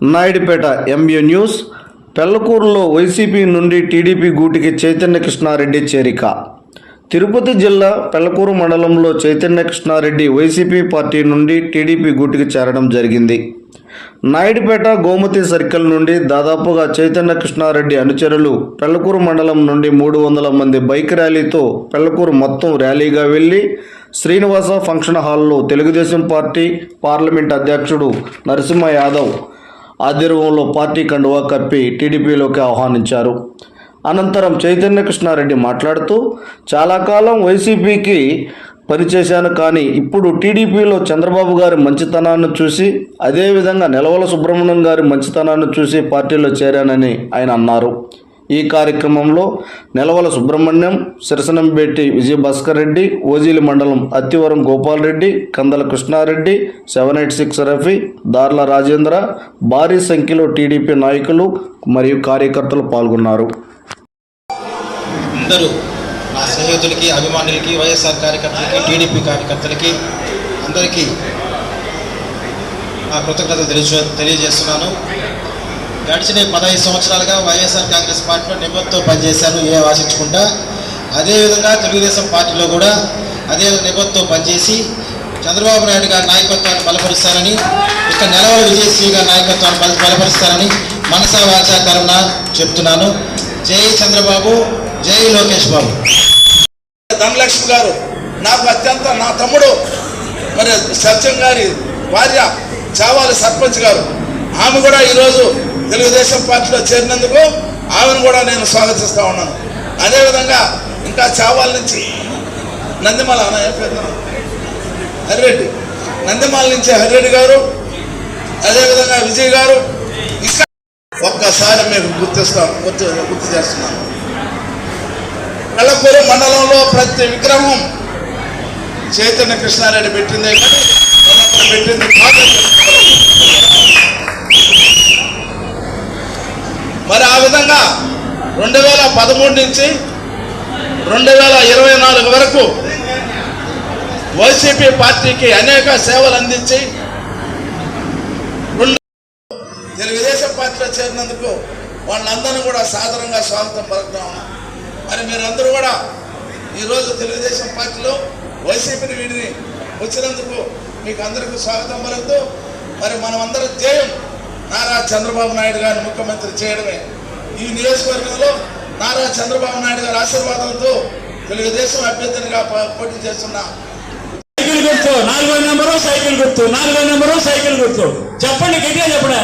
Naidupeta MB news పెళ్ళకూరులో వైసీపీ నుండి టీడీపీ గూటికి చైతన్య కృష్ణారెడ్డి చేరిక. తిరుపతి జిల్లా పెళ్ళకూరు మండలంలో చైతన్య కృష్ణారెడ్డి వైసీపీ పార్టీ నుండి టీడీపీ గూటికి చేరడం జరిగింది. నాయుడుపేట గోమతి సర్కిల్ నుండి దాదాపుగా చైతన్య కృష్ణారెడ్డి అనుచరులు పెళ్ళకూరు మండలం నుండి మూడు వందల మంది బైక్ ర్యాలీతో పెళ్ళకూరు మొత్తం ర్యాలీగా వెళ్ళి శ్రీనివాస ఫంక్షన్ హాల్లో తెలుగుదేశం పార్టీ పార్లమెంట్ అధ్యక్షుడు నరసింహ యాదవ్ ఆధ్వర్యంలో పార్టీ కండువా కప్పి టీడీపీలోకి ఆహ్వానించారు. అనంతరం చైతన్య కృష్ణారెడ్డి మాట్లాడుతూ చాలా కాలం వైసీపీకి పనిచేశాను కానీ ఇప్పుడు టీడీపీలో చంద్రబాబు గారి మంచితనాన్ని చూసి అదేవిధంగా నిలవల సుబ్రహ్మణ్యం గారి మంచితనాన్ని చూసి పార్టీలో చేరానని ఆయన అన్నారు. ఈ కార్యక్రమంలో నెలవల సుబ్రహ్మణ్యం సిరసనంబేటి విజయభాస్కర్ రెడ్డి ఓజీలి మండలం Attivaram Gopal Reddy Kandala Krishnareddy seven eight six Rafi Darla Rajendra భారీ సంఖ్యలో టీడీపీ నాయకులు మరియు కార్యకర్తలు పాల్గొన్నారు. అందరూ నా స్నేహితులకి అభిమానులకి వైఎస్ఆర్ కార్యకర్తలకి టీడీపీ కార్యకర్తలకి అందరికీ నా కృతజ్ఞత తెలియజేస్తున్నాను. గడిచిన పదహైదు సంవత్సరాలుగా వైఎస్ఆర్ కాంగ్రెస్ పార్టీలో నిబద్ధతో పనిచేశాను ఏ ఆశించకుండా. అదేవిధంగా తెలుగుదేశం పార్టీలో కూడా అదే నిబద్ధతో పనిచేసి చంద్రబాబు నాయుడు గారి నాయకత్వాన్ని బలపరుస్తానని ఇక్కడ నెలవారు విజయశ్రీ గారి నాయకత్వాన్ని బల బలపరుస్తానని మనసా వాచాకరణ చెప్తున్నాను. జై చంద్రబాబు జై లోకేష్ బాబు. ధనలక్ష్మి గారు నాకు అత్యంత నా తమ్ముడు మరి సత్యం గారి భార్య చావాలి సర్పంచ్ గారు. ఆమె కూడా ఈరోజు తెలుగుదేశం పార్టీలో చేరినందుకు ఆమెను కూడా నేను స్వాగతిస్తూ ఉన్నాను. అదేవిధంగా ఇంకా చావాల నుంచి నందిమల అన్న పేరు హరిరెడ్డి. నందిమాల నుంచి హరిరెడ్డి గారు అదేవిధంగా విజయ్ గారు. ఇంకా ఒక్కసారి మీకు గుర్తిస్తాం గుర్తు గుర్తు చేస్తున్నాను. కళ్ళకూరు మండలంలో ప్రతి విగ్రహం చైతన్య కృష్ణారెడ్డి పెట్టిందే కానీ విధంగా రెండు వేల పదమూడు నుంచి రెండు వేల ఇరవై నాలుగు వరకు వైసీపీ పార్టీకి అనేక సేవలు అందించి రెండు తెలుగుదేశం పార్టీలో చేరినందుకు వాళ్ళందరినీ కూడా సాధారణంగా స్వాగతం పలుకుతా ఉన్నాం. మరి మీరందరూ కూడా ఈరోజు తెలుగుదేశం పార్టీలో వైసీపీని వీడిని వచ్చినందుకు మీకు అందరికీ స్వాగతం పలుకుతూ మరి మనమందరం జయం ధ్యేయం నారా చంద్రబాబు నాయుడు గారిని ముఖ్యమంత్రి చేయడమే. ఈ నియోజకవర్గంలో నారా చంద్రబాబు నాయుడు గారి ఆశీర్వాదంతో తెలుగుదేశం అభ్యర్థినిగా పోటీ చేస్తున్న సైకిల్ గుర్తు నాలుగో నెంబరు సైకిల్ గుర్తు నాలుగో నెంబరు సైకిల్ గుర్తు. చెప్పండి గట్టిగా చెప్పండి.